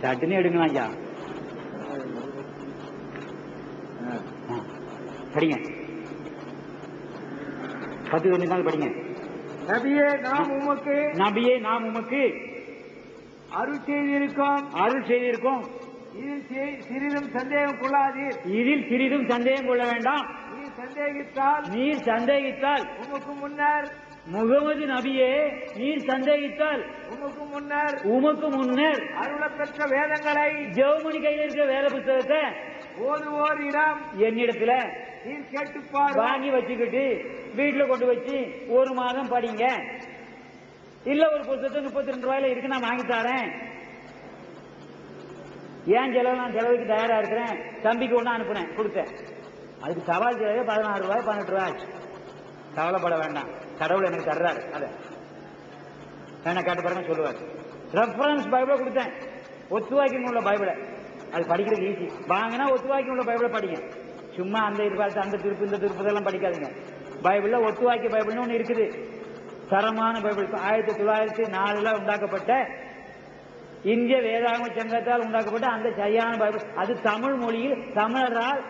சட்டுன்னு எடுங்களா ஐயா. படிங்க பத்து நிமிஷம் படிங்க நபியே நாம் உமக்கு நபியே நாம் உமக்கு அருள் செய்திருக்கோம் அருள் செய்திருக்கோம் இதில் சிறிதும் சந்தேகம் கொள்ளாதீர் இதில் சிறிதும் சந்தேகம் கொள்ள வேண்டாம் நீ சந்தேகித்தால் நீர் சந்தேகித்தால் உமக்கு முன்னர் முகமது நபியே நீர் சந்தேகித்தால் உமக்கு முன்னர் உமக்கு முன்னர் அருளப் பெற்ற வேதங்களை ஜெவமணி கையில் இருக்கிற வேத புத்தகத்தை ஓதுவோர் இடம் என்னிடத்துல நீர் கேட்டுப்பார் வாங்கி வச்சுக்கிட்டு வீட்டுல கொண்டு வச்சு ஒரு மாதம் படிங்க. இல்ல ஒரு புத்தகத்தை முப்பத்தி ரெண்டு ரூபாயில இருக்கு நான் வாங்கி தரேன். ஏன் செலவு? நான் செலவுக்கு தயாரா இருக்கிறேன். தம்பிக்கு ஒண்ணு அனுப்புனேன் கொடுத்தேன். அதுக்கு சவால் செலவு பதினாறு ரூபாய் பதினெட்டு ரூபாய் ஆச்சு. கவலைப்பட வேண்டாம். கடவுள் எனக்கு தர்றாரு. அதை. வேணா கேட்டு பாருங்க சொல்லுவார் ரெஃபரன்ஸ் பைபிளை கொடுத்தேன். ஒத்துவாக்கி உள்ள பைபிளை அது படிக்கிறது ஈஸி வாங்கினா ஒத்துவாக்கி உள்ள பைபிளை படிங்க. சும்மா அந்த இருப்பாத்து அந்த திருப்பு இந்த திருப்பு இதெல்லாம் படிக்காதீங்க. பைபிளில் ஒத்துவாக்கி பைபிள்னு ஒன்று இருக்குது. தரமான பைபிள் ஆயிரத்தி தொள்ளாயிரத்தி நாலுல உண்டாக்கப்பட்ட இந்திய வேதாகம சங்கத்தால் உண்டாக்கப்பட்ட அந்த சரியான பைபிள் அது தமிழ் மொழியில் தமிழரால்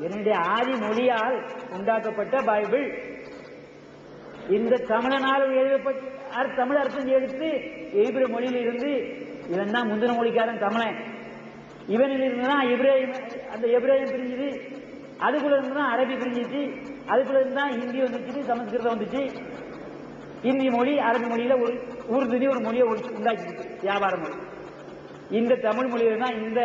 என்னுடைய ஆதி மொழியால் உண்டாக்கப்பட்ட பைபிள். இந்த தமிழனால் எழுதப்பட்ட தமிழ் அர்த்தம் எடுத்து எபிர மொழியில் இருந்து இவன் தான் முந்தின மொழிக்காரன் தமிழன். இவனில் இருந்து தான் அந்த எபிரேயம் பிரிஞ்சுது. அதுக்குள்ள இருந்து தான் அரபி பிரிஞ்சிச்சு. அதுக்குள்ள இருந்து தான் ஹிந்தி வந்துச்சு சமஸ்கிருதம் வந்துச்சு. ஹிந்தி மொழி அரபி மொழியில ஒரு உருதுனி ஒரு மொழியை உரு- உண்டாக்கிச்சு வியாபார மொழி இந்த தமிழ் மொழியில தான் இந்த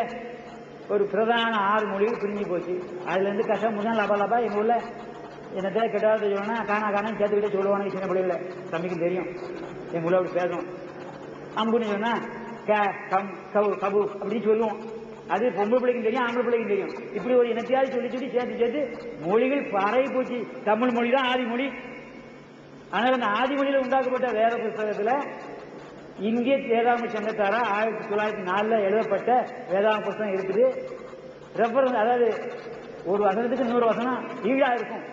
ஒரு பிரதான ஆறு மொழிகள் பிரிஞ்சு போச்சு. அதுல இருந்து கஷ்டம் முதல் லபா லபா எங்க ஊர்ல என்னத்தை கெட்டாத சொல்லணும்னா காணா காணும் சேர்த்துக்கிட்டே சொல்லுவாங்க சின்ன பிள்ளைகள தம்பிக்கு தெரியும். எங்க ஊர்ல அப்படி பேசணும் அம்புன்னு சொன்னா க கம் கவு கபு அப்படின்னு சொல்லுவோம். அது பொம்பளை பிள்ளைக்கும் தெரியும் ஆம்பளை பிள்ளைக்கும் தெரியும். இப்படி ஒரு இனத்தையாவது சொல்லி சொல்லி சேர்த்து சேர்த்து மொழிகள் பரவி போச்சு. தமிழ் மொழி தான் ஆதி மொழி. ஆனால் அந்த ஆதி மொழியில் உண்டாக்கப்பட்ட வேத புஸ்தகத்துல இங்கே வேதாம சங்கத்தாரா? ஆயிரத்தி தொள்ளாயிரத்தி நாலுல எழுதப்பட்ட வேதாம புஸ்தகம் இருக்குது. ரெஃபரன்ஸ் அதாவது ஒரு வசனத்துக்கு இன்னொரு வசனம் ஈடா இருக்கும்.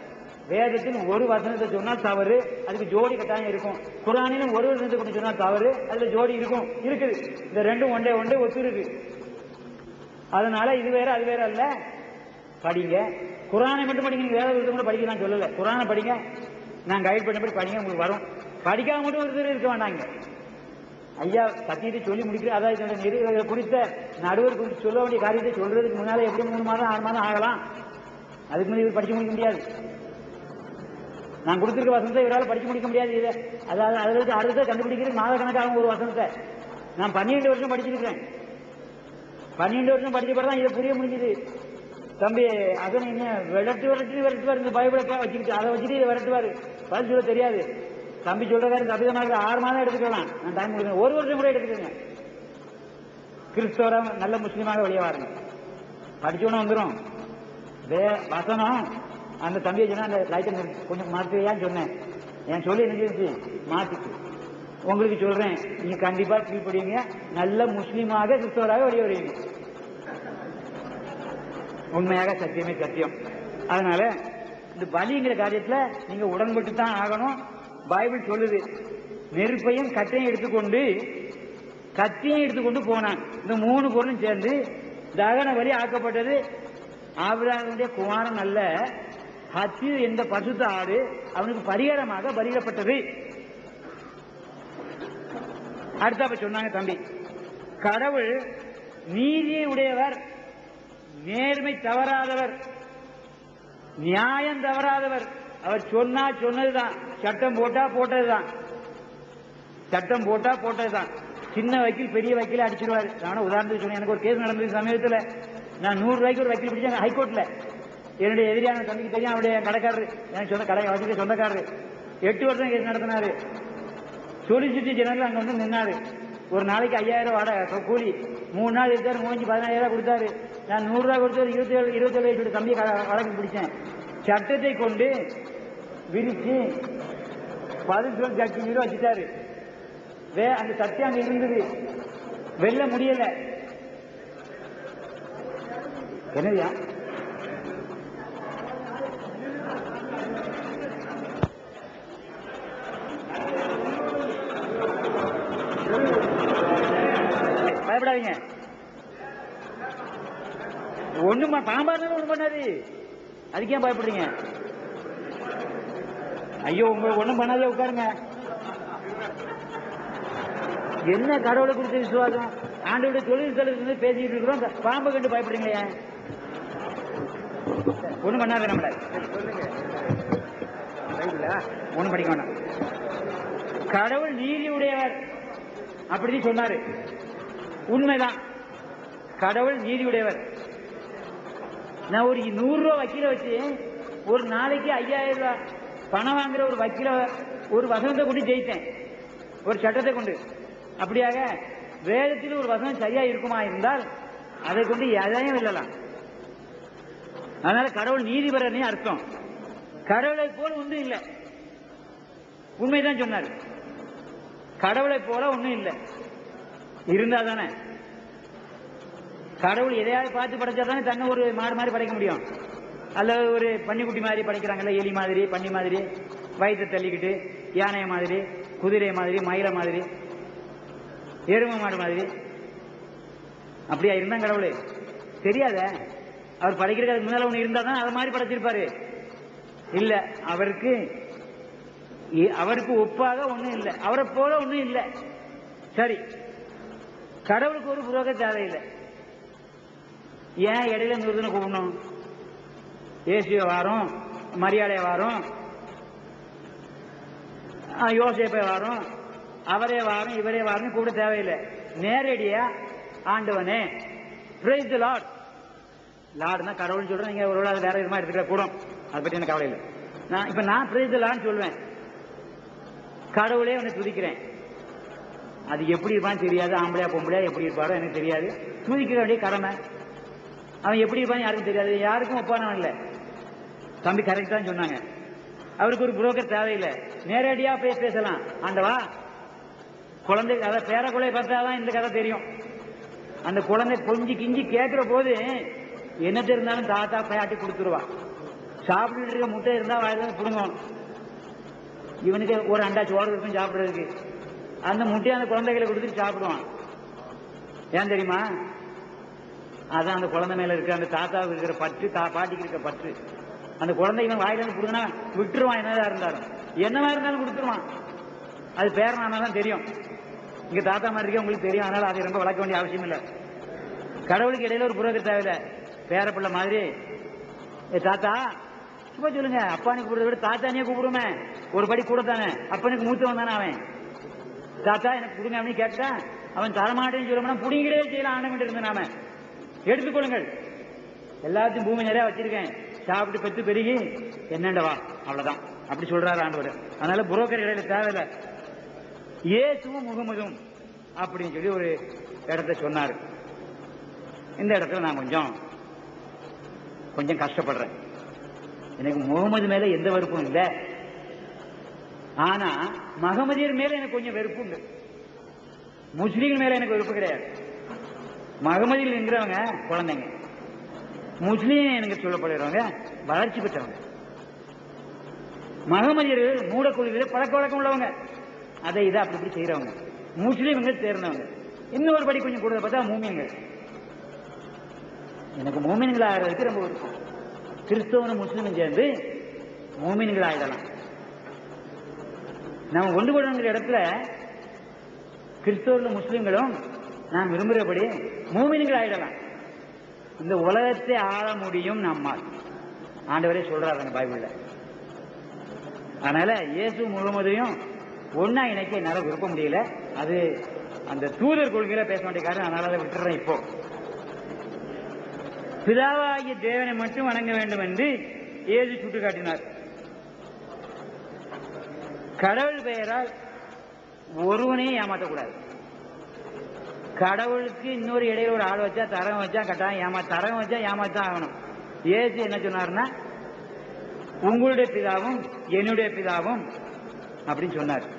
வேதத்தின் ஒரு வசனத்தை சொன்னால் தவறு அதுக்கு ஜோடி கட்டாயம் இருக்கும். குரானிலும் ஒரு வசனத்தை கொண்டு சொன்னால் தவறு அதுல ஜோடி இருக்கும். இருக்குது. இந்த ரெண்டும் ஒன்றே ஒன்றே ஒத்து இருக்கு அதனால இது வேற அது வேற அல்ல. படிங்க. குரானை மட்டும் படிங்க வேத வேற விருத்தம் கூட படிக்க நான் சொல்லல. குரானை படிங்க. நான் கைட் பண்ணபடி படிங்க உங்களுக்கு வரும். படிக்காம மட்டும் ஒருத்தர் இருக்க வேண்டாங்க ஐயா சத்தியத்தை சொல்லி முடிக்கிற அதாவது இந்த நிறுவனங்களை குறித்த நடுவர் குறித்து சொல்ல வேண்டிய காரியத்தை சொல்றதுக்கு முன்னால எப்படி மூணு மாதம் ஆறு மாதம் ஆகலாம்? அதுக்கு முன்னாடி படிச்சு முடிக்க முடியாது. நான் கொடுத்துருக்க வசனத்தை இவரால் படிச்சு முடிக்க முடியாது இதை. அதாவது அதில் அடுத்த கண்டுபிடிக்கிறது மாத கணக்காகும் ஒரு வசனத்தை. நான் பன்னிரெண்டு வருஷம் படிச்சிருக்கேன் பன்னிரெண்டு வருஷம் படிச்ச பிறகு தான் இதை புரிய முடிஞ்சது. தம்பி அதனை என்ன விரட்டு விரட்டு விரட்டுவார் இந்த பைபிளை வச்சுக்கிட்டு அதை வச்சுட்டு இதை விரட்டுவார். பதில் சொல்ல தெரியாது. தம்பி சொல்றதாரு தபிதமாக ஆறு மாதம் எடுத்துக்கலாம். நான் டைம் கொடுக்கணும் ஒரு வருஷம் கூட எடுத்துக்கோங்க. கிறிஸ்தவரா நல்ல முஸ்லீமாக வெளியே வாருங்க. படிச்சோன்னு வந்துடும் வே வசனம். அந்த தம்பியை சொன்னா அந்த லைட்டை கொஞ்சம் மாற்றுவியான்னு சொன்னேன். என் சொல்லி என்ன இருந்துச்சு மாத்திட்டு உங்களுக்கு சொல்றேன். நீங்க கண்டிப்பா கீழ்படுவீங்க நல்ல முஸ்லீமாக கிறிஸ்தவராக வெளியே வருவீங்க. உண்மையாக சத்தியமே சத்தியம். அதனால இந்த பலிங்கிற காரியத்துல நீங்க உடன்பட்டு தான் ஆகணும். பைபிள் சொல்லுது நெருப்பையும் கட்டையும் எடுத்துக்கொண்டு கத்தியும் எடுத்துக்கொண்டு போனான். இந்த மூணு பொருளும் சேர்ந்து தகன வழி ஆக்கப்பட்டது. ஆபிரகாமுடைய குமாரன் அல்ல ஹத்தி என்ற பசுத்த ஆடு அவனுக்கு பரிகாரமாக பலியிடப்பட்டது. அடுத்தாப்ப சொன்னாங்க தம்பி கடவுள் நீதியை உடையவர் நேர்மை தவறாதவர் நியாயம் தவறாதவர். அவர் சொன்னா சொன்னதுதான். சட்டம் போட்டா போட்டதுதான். சட்டம் போட்டா போட்டதுதான். சின்ன வக்கீல் பெரிய வக்கீல அடிச்சிருவாரு. நானும் உதாரணத்துக்கு சொன்னேன் எனக்கு ஒரு கேஸ் நடந்தது சமயத்தில் நான் நூறு ரூபாய்க்கு ஒரு வக்கீல் பிடிச்சேன் ஹைகோர்ட்ல. என்னுடைய எதிரியான தம்பிக்கு தெரியும் அவருடைய கடைக்காரரு. எனக்கு சொந்த கடை வச்சுக்க சொந்தக்காரரு எட்டு வருஷம் கேஸ் நடத்தினாரு. சொலிசிட்டி ஜெனரல் அங்க வந்து நின்னாரு. ஒரு நாளைக்கு ஐயாயிரம் வாடகை கூலி. மூணு நாள் இருக்காரு மூஞ்சி பதினாயிரம் கொடுத்தாரு. நான் நூறுரூவா கொடுத்து இருபத்தி ஏழு இருபத்தி ஏழு வயசு தம்பி வழக்கு பிடிச்சேன். சட்டத்தை கொண்டு விரிச்சு பதினஞ்சு ஜட்ஜி மீது வச்சுட்டாரு. வே அந்த சத்தியம் அங்க இருந்தது. வெல்ல முடியல. என்னதுயா? பயப்படாதீங்க. ஒண்ணுமா ப- பாம்பா இருந்தாலும் பண்ணாது அதுக்கு ஏன் பயப்படுறீங்க? ஐயோ உங்க ஒண்ணும் பண்ணாதே உட்காருங்க. என்ன கடவுளை குறித்த விசுவாசம்? ஆண்டோட தொழில் இருந்து பேசிட்டு இருக்கிறோம். இந்த பாம்பை கண்டு பயப்படுறீங்களே? ஒண்ணும் பண்ணாத நம்மள. ஒண்ணும் படிக்க வேண்டாம் கடவுள் நீதி உடையவர். அப்படின்னு சொன்னாரு. உண்மைதான். கடவுள் நீதி உடையவர். நான் ஒரு நூறு ரூபா வக்கீல வச்சு ஒரு நாளைக்கு ஐயாயிரம் ரூபா பணம் வாங்குற ஒரு வக்கீல ஒரு வசனத்தை கொண்டு ஜெயித்தேன். ஒரு சட்டத்தை கொண்டு. அப்படியாக வேதத்தில் ஒரு வசனம் சரியா இருக்குமா இருந்தால் அதை கொண்டு எதையும் வெல்லலாம். அதனால கடவுள் நீதிபரனே அர்த்தம். கடவுளை போல ஒன்றும் இல்லை. உண்மைதான் சொன்னார். கடவுளை போல ஒன்றும் இல்லை. இருந்தா தானே? கடவுள் எதையாவது பார்த்து படைச்சா தானே தன்னை ஒரு மாடு மாதிரி படைக்க முடியும். அல்லது ஒரு பன்னிக்குட்டி மாதிரி படைக்கிறாங்கல்ல எலி மாதிரி பன்னி மாதிரி வயிற்று தள்ளிக்கிட்டு யானை மாதிரி குதிரை மாதிரி மயிலை மாதிரி எருமை மாடு மாதிரி. அப்படியா இருந்தான் கடவுளே? தெரியாத? அவர் படைக்கிறதுக்கு முன்னால ஒன்று இருந்தால் தான் அதை மாதிரி படைச்சிருப்பாரு. இல்ல அவருக்கு இ- அவருக்கு ஒப்பாக ஒன்றும் இல்லை. அவரை போல ஒன்றும் இல்லை. சரி கடவுளுக்கு ஒரு புரோக தேவையில்லை. ஏன் இடையில நிறுத்தனை கூப்பிடணும்? ஏசிய வாரம் மரியாதை வாரம் யோசேப்பை வாரம் அவரே வாரம் இவரே வாரம் கூட தேவையில்லை. நேரடியா ஆண்டவனே பிரைஸ் லார்ட் லார்டுனா கடவுள்னு சொல்றேன் நீங்க ஒரு வேற விதமா எடுத்துக்கிற கூடும். அதை பத்தி எனக்கு கவலை இல்லை. நான் இப்ப நான் பிரைஸ் லார்ட்னு சொல்லுவேன் கடவுளே உன்னை துதிக்கிறேன். அது எப்படி இருப்பான்னு தெரியாது. ஆம்பளையா பொம்பளையா எப்படி இருப்பாரோ எனக்கு தெரியாது. துதிக்க வேண்டிய கடமை. அவன் எப்படி இருப்பான்னு யாருக்கும் தெரியாது. யாருக்கும் ஒப்பானவன் இல்லை. தம்பி கரெக்ட் தான் சொன்னாங்க. அவருக்கு ஒரு புரோக்கர் தேவையில்லை. நேரடியா போய் பேசலாம். ஆண்டவா குழந்தை அதை பேர குழந்தை பார்த்தாதான் இந்த கதை தெரியும். அந்த குழந்தை கொஞ்சி கிஞ்சி கேட்கிற போது என்ன தெரிந்தாலும் தாத்தா பையாட்டி கொடுத்துருவா. சாப்பிட்டுட்டு இருக்க முட்டை இருந்தா வாயில புடுங்கும் இவனுக்கு ஒரு அண்டா சோறு இருக்கும் சாப்பிடுறதுக்கு. அந்த முட்டையை அந்த குழந்தைகளை கொடுத்துட்டு சாப்பிடுவான். ஏன் தெரியுமா? அதான் அந்த குழந்தை மேல இருக்கிற அந்த தாத்தாவுக்கு இருக்கிற பற்று தா பாட்டிக்கு இருக்கிற பற்று. அந்த குழந்தை இவன் வாயில இருந்து விட்டுருவான் என்னதான் இருந்தாலும். என்னவா இருந்தாலும் கொடுத்துருவான். அது பேரனானா தான் தெரியும். இங்க தாத்தா மாதிரி இருக்கே உங்களுக்கு தெரியும். அதனால அதை ரொம்ப வளர்க்க வேண்டிய அவசியம் இல்லை. கடவுளுக்கு இடையில ஒரு புரோக்கர் தேவையில்லை. பேர பிள்ளை மாதிரி. தாத்தா சும்மா சொல்லுங்க. அப்பானு கூப்பிடுறத விட தாத்தானே கூப்பிடுமே. ஒரு படி கூட தானே. அப்பனுக்கு மூத்தவன் தானே அவன். தாத்தா எனக்கு கொடுங்க அப்படின்னு கேட்டா அவன் தரமாட்டேன்னு சொல்லணும்னா புடிங்கிட்டே செய்யலாம். ஆனவன் இருந்த நாம. எடுத்துக்கொள்ளுங்கள். எல்லாத்தையும் பூமி நிறைய வச்சிருக்கேன். சாப்பிட்டு பெத்து பெருகி என்னண்டவா அவ்வளவுதான். அப்படி சொல்றாரு ஆண்டவர். அதனால புரோக்கர் இடையில தேவையில்லை. ஏசுவும் முகமதும் அப்படின்னு சொல்லி ஒரு இடத்த சொன்னாரு. இந்த இடத்துல நான் கொஞ்சம் கொஞ்சம் கஷ்டப்படுறேன். எனக்கு முகமது மேல எந்த வெறுப்பும் இல்லை. ஆனா மகமதியர் மேல எனக்கு கொஞ்சம் வெறுப்பு உண்டு முஸ்லீம் மேல எனக்கு வெறுப்பு கிடையாது. மகமதியில் இருக்கிறவங்க குழந்தைங்க. முஸ்லீம் எனக்கு சொல்லப்படுறவங்க வளர்ச்சி பெற்றவங்க. மகமதியர்கள் மூட கொள்கையில பழக்க வழக்கம் உள்ளவங்க. அதை இதை அப்படி இப்படி செய்யறவங்க முஸ்லீம்கள் சேர்ந்தவங்க. இன்னொரு படி கொஞ்சம் கூட பார்த்தா மூமியங்கள் எனக்கு மூமின்கள் ஆகிறதுக்கு ரொம்ப விருப்பம். கிறிஸ்தவனும் முஸ்லீமும் சேர்ந்து மூமின்கள் ஆகிடலாம் நம்ம கொண்டு போடணுங்கிற இடத்துல கிறிஸ்தவர்களும் முஸ்லீம்களும் நாம் விரும்புகிறபடி மூமின்கள் ஆயிடலாம். இந்த உலகத்தை ஆள முடியும் நம்மால். ஆண்டவரே சொல்றாரு அந்த பைபிள்ல. அதனால இயேசு முகமதையும் ஒன்னா இணைக்க என்னால விருப்ப முடியல. அது அந்த தூதர் கொள்கையில பேச வேண்டிய காரணம் அதனால அதை விட்டுறேன் இப்போ. பிதாவாகிய தேவனை மட்டும் வணங்க வேண்டும் என்று இயேசு சுட்டு காட்டினார் கடவுள் பெயரால் ஒருவனையும் ஏமாற்றக்கூடாது கடவுளுக்கு இன்னொரு இடையில ஒரு ஆள் வச்சா தரம் வச்சா கட்டாயம் ஏமா தரம் வச்சா ஏமாத்தான் ஆகணும். ஏசு என்ன சொன்னார்னா உங்களுடைய பிதாவும் என்னுடைய பிதாவும் அப்படின்னு சொன்னார்.